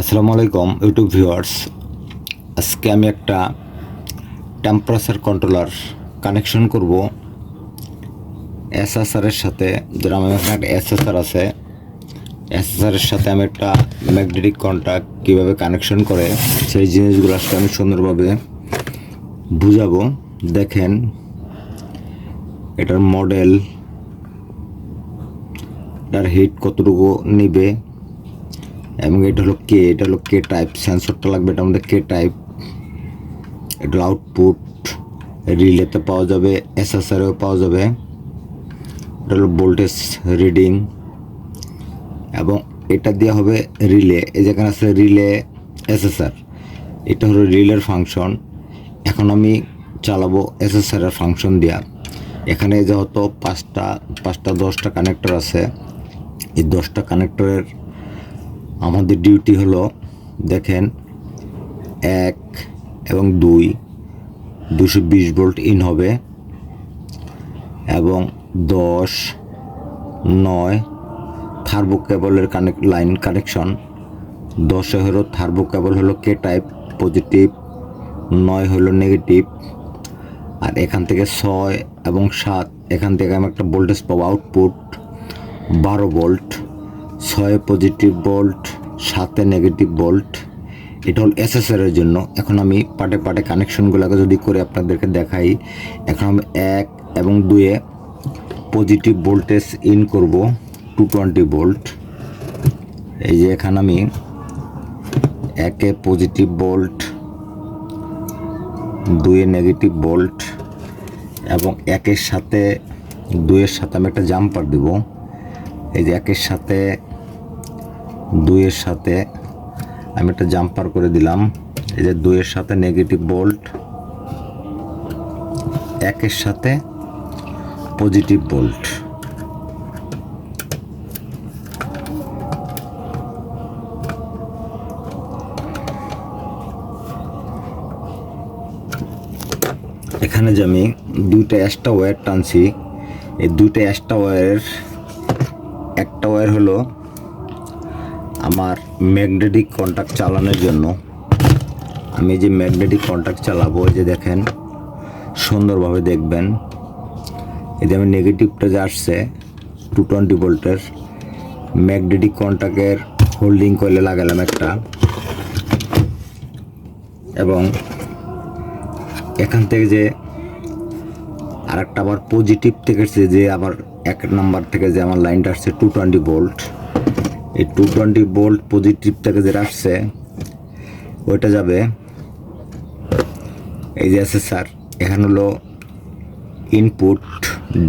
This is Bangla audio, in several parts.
আসসালামু আলাইকুম ইউটিউব ভিউয়ার্স আজকে আমি একটা টেম্পারেচার কন্ট্রোলার কানেকশন করব। এসএসআরের সাথে, যেটা আমার এখানে একটা এসএসআর আছে এসএসআরের সাথে আমি একটা ম্যাগনেটিক কন্ট্যাক্ট কীভাবে কানেকশন করে, সেই জিনিসগুলো আজকে আমি সুন্দরভাবে বুঝাবো। দেখেন, এটার মডেল এটার হিট কতটুকু নিবে এবং এটা হলো কে এটা হলো কে টাইপ সেন্সরটা লাগবে, এটা আমাদের কে টাইপ এটা আউটপুট রিলেতে পাওয়া যাবে এসএসআরেও পাওয়া যাবে, এটা হলো ভোল্টেজ রিডিং এবং এটা দেওয়া হবে রিলে এই যেখানে আছে রিলে এসএসআর এটা হলো রিলের ফাংশন এখন আমি চালাবো এসএসআর এর ফাংশন দিয়া, এখানে যেহেতু পাঁচটা পাঁচটা, দশটা কানেক্টর আছে, এই দশটা কানেক্টরের আমাদের ডিউটি হলো, দেখেন, এক এবং দুই, দুশো বিশ ভোল্ট ইন হবে, এবং দশ, নয় থার্বো কেবলের কানেক্ট লাইন কানেকশন দশে হলো থার্বো কেবল হলো কে টাইপ পজিটিভ নয় হলো নেগেটিভ আর এখান থেকে ছয় এবং সাত, এখান থেকে আমি একটা ভোল্টেজ পাবো আউটপুট বারো ভোল্ট ছয় পজিটিভ ভোল্ট সাতে নেগেটিভ ভোল্ট এটা হল এসএসআর এর জন্য। এখন আমি পাটে পাটে কানেকশনগুলোকে যদি করে আপনাদেরকে দেখাই, এখন আমি এক এবং দুয়ে পজিটিভ ভোল্টেজ ইন করব টু টোয়েন্টি ভোল্ট এই যে এখানে আমি একে পজিটিভ ভোল্ট দুয়ে নেগেটিভ ভোল্ট এবং একের সাথে দুইয়ের সাথে আমি একটা জাম্পার দেব। এই যে একের সাথে দুইয়ের সাথে আমি একটা জাম্পার করে দিলাম। এই যে দুইয়ের সাথে নেগেটিভ বোল্ট একের সাথে পজিটিভ বোল্ট এখানে যে আমি দুইটা এক্সট্রা ওয়্যার টানছি, এই দুইটা এক্সট্রা ওয়্যারের একটা ওয়্যার হলো আমার ম্যাগনেটিক কন্ট্যাক্ট চালানোর জন্য আমি যে ম্যাগনেটিক কন্ট্যাক্ট চালাবো যে দেখেন, সুন্দরভাবে দেখবেন। যে আমি নেগেটিভটা যে আসছে, টু টোয়েন্টি ভোল্টের ম্যাগনেটিক কন্ট্যাক্টের হোল্ডিং কয়েলে লাগালাম একটা। এবং এখান থেকে যে আরেকটা আবার পজিটিভ থেকে যে আবার এক নাম্বার থেকে যে আমার লাইনটা আসছে টু টোয়েন্টি ভোল্ট। এই টু টোয়েন্টি ভোল্ট পজিটিভ থেকে যেটা আসছে ওইটা যাবে এই যে আছে স্যার এখানে হলো ইনপুট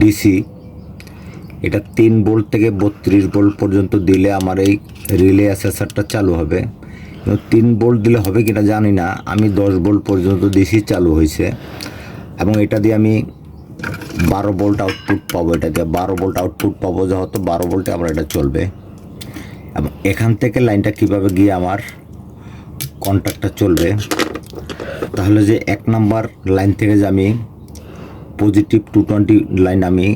ডিসি এটা তিন বোল্ট থেকে বত্রিশ বোল্ট পর্যন্ত দিলে আমার এই রিলে অ্যাসেসারটা চালু হবে। তিন বোল্ট দিলে হবে কিনা জানি না, আমি দশ বোল্ট পর্যন্ত ডিসি চালু হয়েছে। এবং এটা দিয়ে আমি বারো বোল্ট আউটপুট পাবো এটা দিয়ে বারো বোল্ট আউটপুট পাবো, যেহেতু বারো বোল্টে আমার এটা চলবে। এবং এখান থেকে লাইনটা কীভাবে গিয়ে আমার কন্ট্যাক্টটা চলবে, তাহলে যে এক নাম্বার লাইন থেকে যে আমি পজিটিভ টু টোয়েন্টি লাইন আমি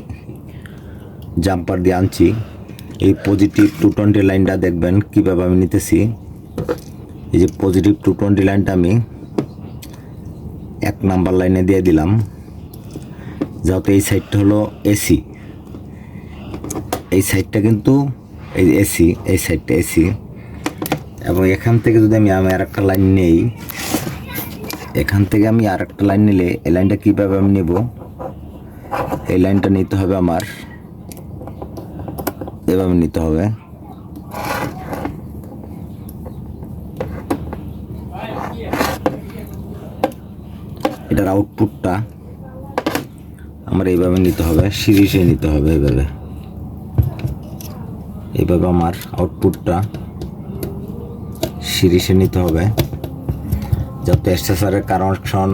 জাম্পার দিয়ে আনছি, এই পজিটিভ টু টোয়েন্টি লাইনটা দেখবেন কীভাবে আমি নিতেছি। এই যে পজিটিভ টু টোয়েন্টি লাইনটা আমি এক নাম্বার লাইনে দিয়ে দিলাম যেহেতু এই সাইডটা হলো এসি এই সাইডটা কিন্তু এই এসি এই সাইডটা এসি এবং এখান থেকে যদি আমি আমি আর একটা লাইন নেই, এখান থেকে আমি আর একটা লাইন নিলে এই লাইনটা কীভাবে আমি নেব? এই লাইনটা নিতে হবে আমার। এভাবে নিতে হবে। এটার আউটপুটটা আমার এইভাবে নিতে হবে, সিরিজে নিতে হবে এইভাবে। এইভাবে আমার আউটপুটটা সিরিজে নিতে হবে। যাতে এসএসআরের কানেকশন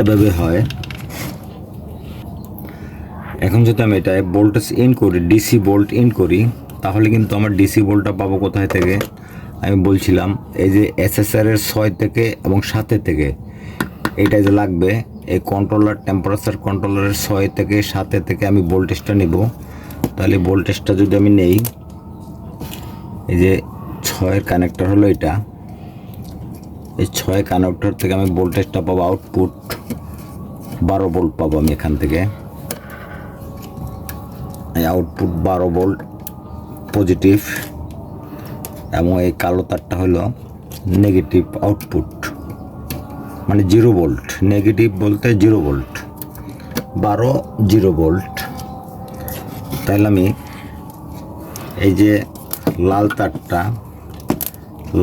এভাবে হয়। এখন যদি আমি এটা ভোল্টেজ ইন করি ডিসি ভোল্ট ইন করি, তাহলে কিন্তু আমার ডিসি ভোল্টটা পাবো কোথায় থেকে? আমি বলছিলাম, এই যে এসএসআর এর ছয় থেকে এবং সাতের থেকে এইটা যে লাগবে এই কন্ট্রোলার টেম্পারেচার কন্ট্রোলারের ছয় থেকে সাতে থেকে আমি ভোল্টেজটা নেব। তাহলে ভোল্টেজটা যদি আমি নেই, এই যে ছয়ের কানেক্টর হলো এটা, এই ছয় কানেক্টর থেকে আমি ভোল্টেজটা পাবো আউটপুট বারো ভোল্ট পাবো আমি এখান থেকে। এই আউটপুট বারো ভোল্ট পজিটিভ এবং এই কালো তারটা হলো নেগেটিভ আউটপুট মানে জিরো ভোল্ট, নেগেটিভ বলতে জিরো ভোল্ট। বারো, জিরো ভোল্ট। তাহলে আমি এই যে লাল তারটা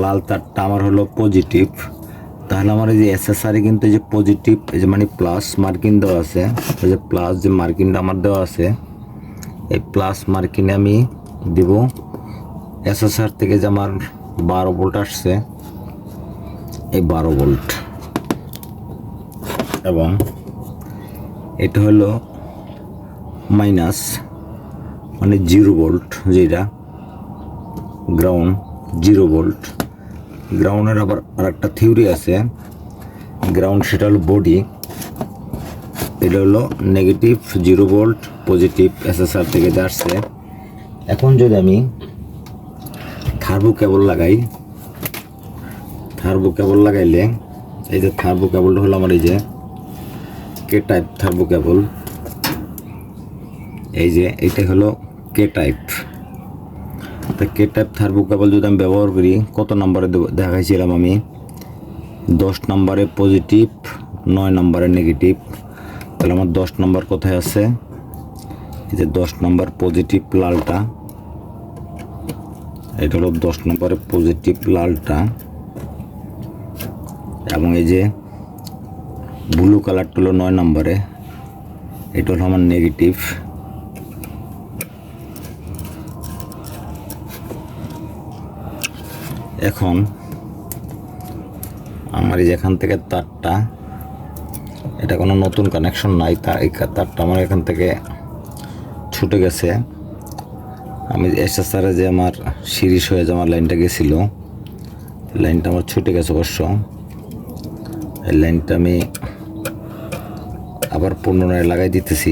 লাল তারটা আমার হলো পজিটিভ তাহলে আমার এই যে এসএসআরে কিন্তু যে পজিটিভ এই যে মানে প্লাস মার্কিন দেওয়া আছে, এই যে প্লাস যে মার্কিনটা আমার দেওয়া আছে, এই প্লাস মার্কিনে আমি দিব। এসএসআর থেকে যে আমার বারো ভোল্ট আসছে, এই বারো ভোল্ট। এবং এটা হলো মাইনাস মানে জিরো ভোল্ট, যেটা গ্রাউন্ড জিরো ভোল্ট। গ্রাউন্ডের আবার আর একটা থিওরি আছে। গ্রাউন্ড সেটা হলো বডি এটা হলো negative zero volt positive SSR থেকে যে আসছে। এখন যদি আমি থার্বো কেবল লাগাই থার্বো কেবল লাগাইলে এই যে থার্বো কেবলটা হলো আমার এই যে কে টাইপ থার্বো কেবল এই যে এটা হলো কে টাইপ তা কে টাইপ থার্বো কেবল যদি আমি ব্যবহার করি, কত নম্বরে দেখাইছিলাম আমি? দশ নম্বরে পজিটিভ নয় নম্বরে নেগেটিভ তাহলে আমার দশ নম্বর কোথায় আছে? এই যে দশ নম্বর পজিটিভ লালটা। এটা হলো দশ নম্বরে পজিটিভ লালটা। এবং এই যে ব্লু কালারটা হলো নয় নম্বরে। এটা হলো আমার নেগেটিভ এখন আমার এই যে এখান থেকে তারটা, এটা কোনো নতুন কানেকশন নাই, তার এই তারটা আমার এখান থেকে ছুটে গেছে। আমি এসএসআরে যে আমার সিরিজ হয়ে যে আমার লাইনটা গেছিল, লাইনটা আমার ছুটে গেছে অবশ্য। এই লাইনটা আমি আবার পুনরায় লাগাই দিতেছি।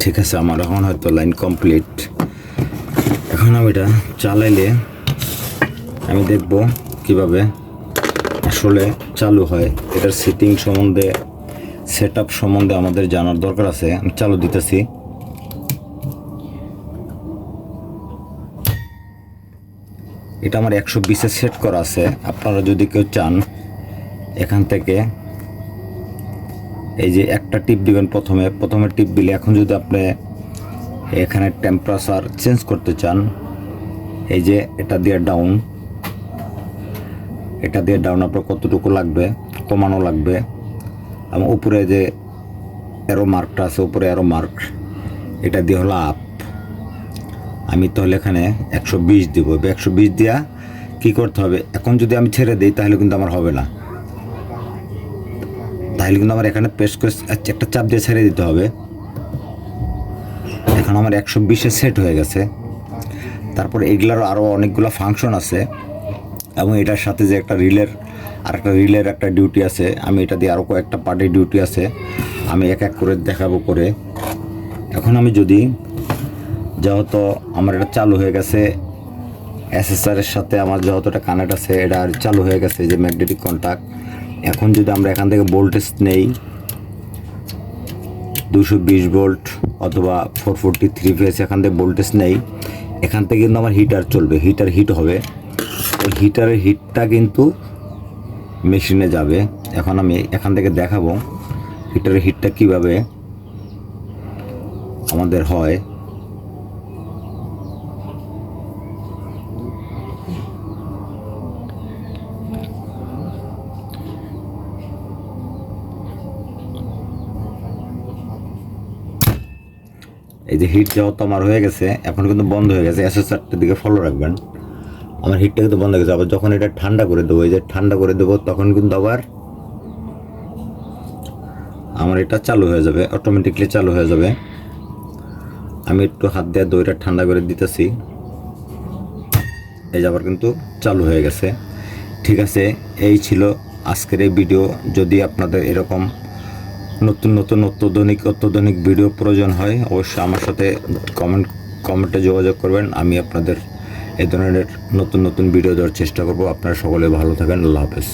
ঠিক আছে, আমার এখন হয়তো লাইন কমপ্লিট। এখন আমি এটা চালাইলে আমি দেখব কীভাবে আসলে চালু হয়। এটার সেটিং সম্বন্ধে সেট সম্বন্ধে আমাদের জানার দরকার আছে। আমি চালু দিতেছি। এটা আমার একশো বিশে সেট করা আছে। আপনারা যদি কেউ চান এখান থেকে এই যে একটা টিপ দিবেন প্রথমে প্রথমে টিপ দিলে এখন যদি আপনি এখানে টেম্পারেচার চেঞ্জ করতে চান, এই যে এটা দিয়ে ডাউন এটা দিয়ে ডাউন আপনার কতটুকু লাগবে, কমানো লাগবে, এবং উপরে যে এরো মার্কটা আছে, উপরে এরো মার্ক এটা দিয়ে হলো আপ আমি তাহলে এখানে একশো বিশ দিব। একশো বিশ দিয়া কী করতে হবে? এখন যদি আমি ছেড়ে দিই, তাহলে কিন্তু আমার হবে না। তাহলে কিন্তু আমার এখানে পেস্ট করে আচ্ছা, একটা চাপ দিয়ে ছেড়ে দিতে হবে। এখন আমার একশো বিশে সেট হয়ে গেছে। তারপর এগুলার আরও অনেকগুলো ফাংশন আছে। এবং এটার সাথে যে একটা রিলের আর একটা রিলের একটা ডিউটি আছে আমি এটা দিয়ে আরও কয়েকটা পার্টির ডিউটি আছে আমি এক এক করে দেখাবো করে। এখন আমি যদি যেহেতু আমার এটা চালু হয়ে গেছে এসএসআরের সাথে আমার যতটা কানেক্ট আছে এটা চালু হয়ে গেছে যে ম্যাগনেটিক কন্ট্যাক্ট এখন যদি আমরা এখান থেকে ভোল্টেজ নেই দুশো বিশ ভোল্ট অথবা ফোর ফোরটি থ্রি ফেস এখান থেকে ভোল্টেজ নেই, এখান থেকে কিন্তু আমার হিটার চলবে হিটার হিট হবে। ওই হিটারের হিটটা কিন্তু মেশিনে যাবে। এখন আমি এখান থেকে দেখাবো হিটারের হিটটা কীভাবে আমাদের হয়। এই যে হিট যেহেতু আমার হয়ে গেছে, এখন কিন্তু বন্ধ হয়ে গেছে এসএসআরটার দিকে ফলো রাখবেন। আমার হিটটা কিন্তু বন্ধ হয়ে গেছে, আবার যখন এটা ঠান্ডা করে দেবো, এই যে ঠান্ডা করে দেবো, তখন কিন্তু আবার আমার এটা চালু হয়ে যাবে অটোমেটিকলি চালু হয়ে যাবে। আমি একটু হাত দিয়ে দইটা ঠান্ডা করে দিতেছি। এই যে আবার কিন্তু চালু হয়ে গেছে। ঠিক আছে, এই ছিল আজকের এই ভিডিও যদি আপনাদের এরকম নতুন নতুন, অত্যাধুনিক অত্যাধুনিক ভিডিও প্রয়োজন হয়, অবশ্যই আমার সাথে কমেন্ট কমেন্টে যোগাযোগ করবেন। আমি আপনাদের এ ধরনের নতুন নতুন ভিডিও দেওয়ার চেষ্টা করব। আপনারা সকলে ভালো থাকেন। আল্লাহ হাফেজ।